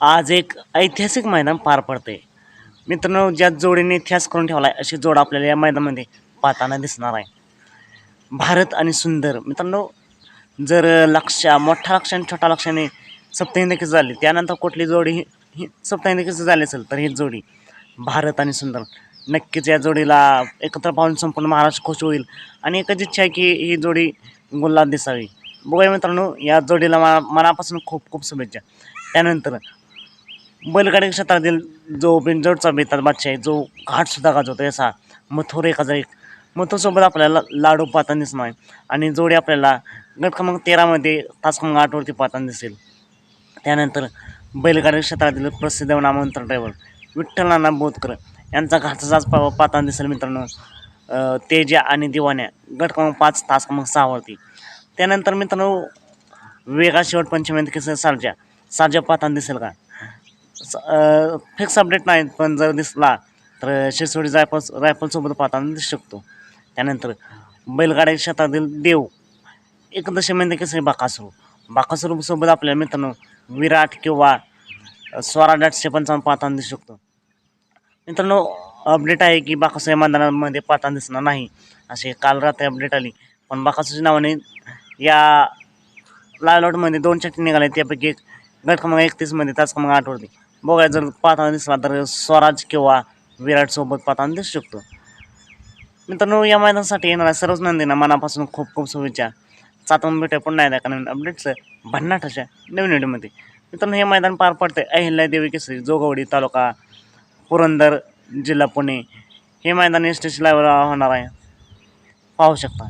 आज एक ऐतिहासिक मैदान पार पडते मित्रांनो ज्या जोडीने इतिहास करून ठेवला आहे अशी जोड आपल्याला या मैदानामध्ये पाहताना दिसणार आहे. भारत आणि सुंदर. मित्रांनो जर लक्ष मोठ्या लक्ष आणि छोट्या लक्षाने सप्तहिंदकीच झाली त्यानंतर कुठली जोडी ही ही सप्तहिंदकीच झाली असेल तर ही जोडी भारत आणि सुंदर. नक्कीच या जोडीला एकत्र पाहून संपूर्ण महाराष्ट्र खुश होईल आणि एकच इच्छा आहे की ही जोडी गुलाब दिसावी. बघूया मित्रांनो या जोडीला मनापासून खूप खूप शुभेच्छा. त्यानंतर बैलगाडी क्षेत्रातील जो बिंजोडचा बेताल बादशाह आहे जो घाटसुद्धा गाजवतो असा मथुर एक हजार एक मथुरसोबत आपल्याला लाडू पाहताना दिसणार आहे. आणि जोडी आपल्याला गट क्रमांक तेरामध्ये तास क्रमांक आठवरती पाहताना दिसेल. त्यानंतर बैलगाडी क्षेत्रातील प्रसिद्ध नामवंत ड्रायव्हर विठ्ठल नाना बोधकर यांचा घाटचा आज पा पाहताना दिसेल मित्रांनो. तेजा आणि दिवाण्या गट क्रमांक पाच तास क्रमांक सहावरती त्यानंतर मित्रांनो वेगा शेवट पंचमी कसं सारजा सारजा पाहताना दिसेल का? फिक्स अपडेट नाही पण जर दिसला तर शिरसोडी रायफल रायफलसोबत पाहताना दिसू शकतो. त्यानंतर बैलगाड्या शेतातील देव एकदशमध्ये कसं आहे बाकासुरूसोबत आपल्या मित्रांनो विराट किंवा स्वराज आठशे पंचावन्न पाहताना दिसू शकतो. मित्रांनो अपडेट आहे की बाकासूर या मैदानामध्ये पाहताना दिसणार नाही असे काल रात्री अपडेट आली. पण बाकासूच्या नावाने या लालॉटमध्ये दोन चट्टी निघाले त्यापैकी एक गट क्रमांक एकतीसमध्ये तास क्रमांक आठवरती बघा जर पाहताना दिसला तर स्वराज किंवा विराटसोबत पाहताना दिसू शकतो. मित्रांनो या मैदानासाठी येणाऱ्या सर्वच नंदींना मनापासून खूप खूप शुभेच्छा. सातवून भेटे पुन्हा एकदा का नवीन अपडेटचं भन्नाटाच्या नवीन व्हिडिओमध्ये. मित्रांनो हे मैदान पार पडते अहिल्या देवी केसरी जोगवडी तालुका पुरंदर जिल्हा पुणे. हे मैदान एस टी सी होणार आहे. पाहू शकता.